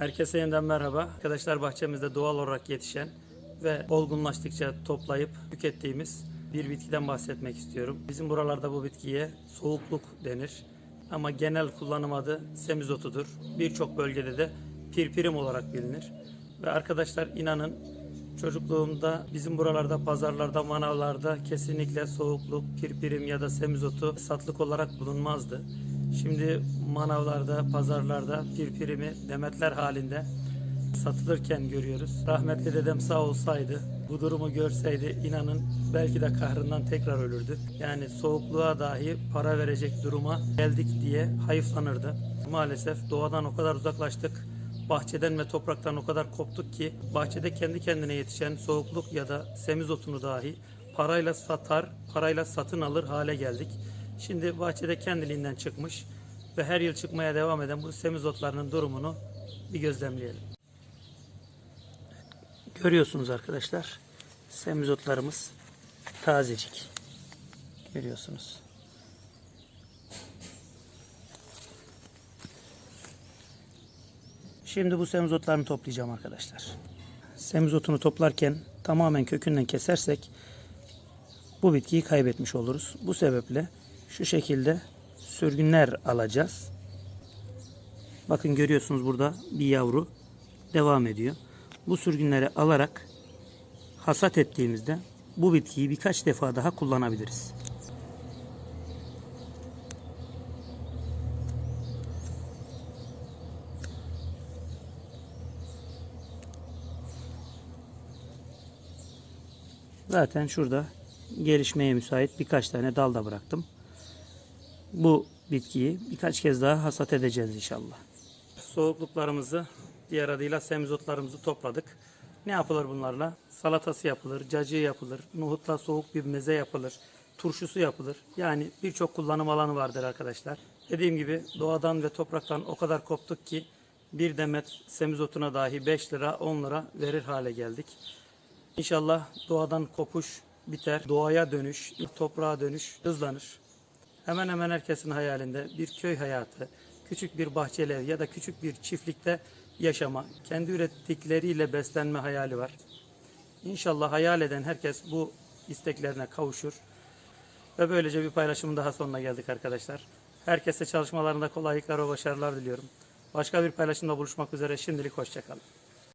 Herkese yeniden merhaba. Arkadaşlar bahçemizde doğal olarak yetişen ve olgunlaştıkça toplayıp tükettiğimiz bir bitkiden bahsetmek istiyorum. Bizim buralarda bu bitkiye soğukluk denir. Ama genel kullanım adı semizotudur. Birçok bölgede de pirpirim olarak bilinir. Ve arkadaşlar inanın çocukluğumda bizim buralarda pazarlarda manavlarda kesinlikle soğukluk, pirpirim ya da semizotu satlık olarak bulunmazdı. Şimdi manavlarda, pazarlarda pirpirimi demetler halinde satılırken görüyoruz. Rahmetli dedem sağ olsaydı, bu durumu görseydi inanın belki de kahrından tekrar ölürdü. Yani soğukluğa dahi para verecek duruma geldik diye hayıflanırdı. Maalesef doğadan o kadar uzaklaştık. Bahçeden ve topraktan o kadar koptuk ki bahçede kendi kendine yetişen soğukluk ya da semizotunu dahi parayla satar, parayla satın alır hale geldik. Şimdi bahçede kendiliğinden çıkmış ve her yıl çıkmaya devam eden bu semizotlarının durumunu bir gözlemleyelim. Görüyorsunuz arkadaşlar. Semizotlarımız tazecik. Görüyorsunuz. Şimdi bu semizotlarını toplayacağım arkadaşlar. Semizotunu toplarken tamamen kökünden kesersek bu bitkiyi kaybetmiş oluruz. Bu sebeple şu şekilde sürgünler alacağız. Bakın görüyorsunuz burada bir yavru devam ediyor. Bu sürgünleri alarak hasat ettiğimizde bu bitkiyi birkaç defa daha kullanabiliriz. Zaten şurada gelişmeye müsait birkaç tane dal da bıraktım. Bu bitkiyi birkaç kez daha hasat edeceğiz inşallah. Soğukluklarımızı diğer adıyla semizotlarımızı topladık. Ne yapılır bunlarla? Salatası yapılır, cacığı yapılır, nohutla soğuk bir meze yapılır, turşusu yapılır. Yani birçok kullanım alanı vardır arkadaşlar. Dediğim gibi doğadan ve topraktan o kadar koptuk ki bir demet semizotuna dahi 5 lira 10 lira verir hale geldik. İnşallah doğadan kopuş biter, doğaya dönüş, toprağa dönüş hızlanır. Hemen hemen herkesin hayalinde bir köy hayatı, küçük bir bahçeli ya da küçük bir çiftlikte yaşama, kendi ürettikleriyle beslenme hayali var. İnşallah hayal eden herkes bu isteklerine kavuşur. Ve böylece bir paylaşımın daha sonuna geldik arkadaşlar. Herkese çalışmalarında kolaylıklar ve başarılar diliyorum. Başka bir paylaşımda buluşmak üzere şimdilik hoşçakalın.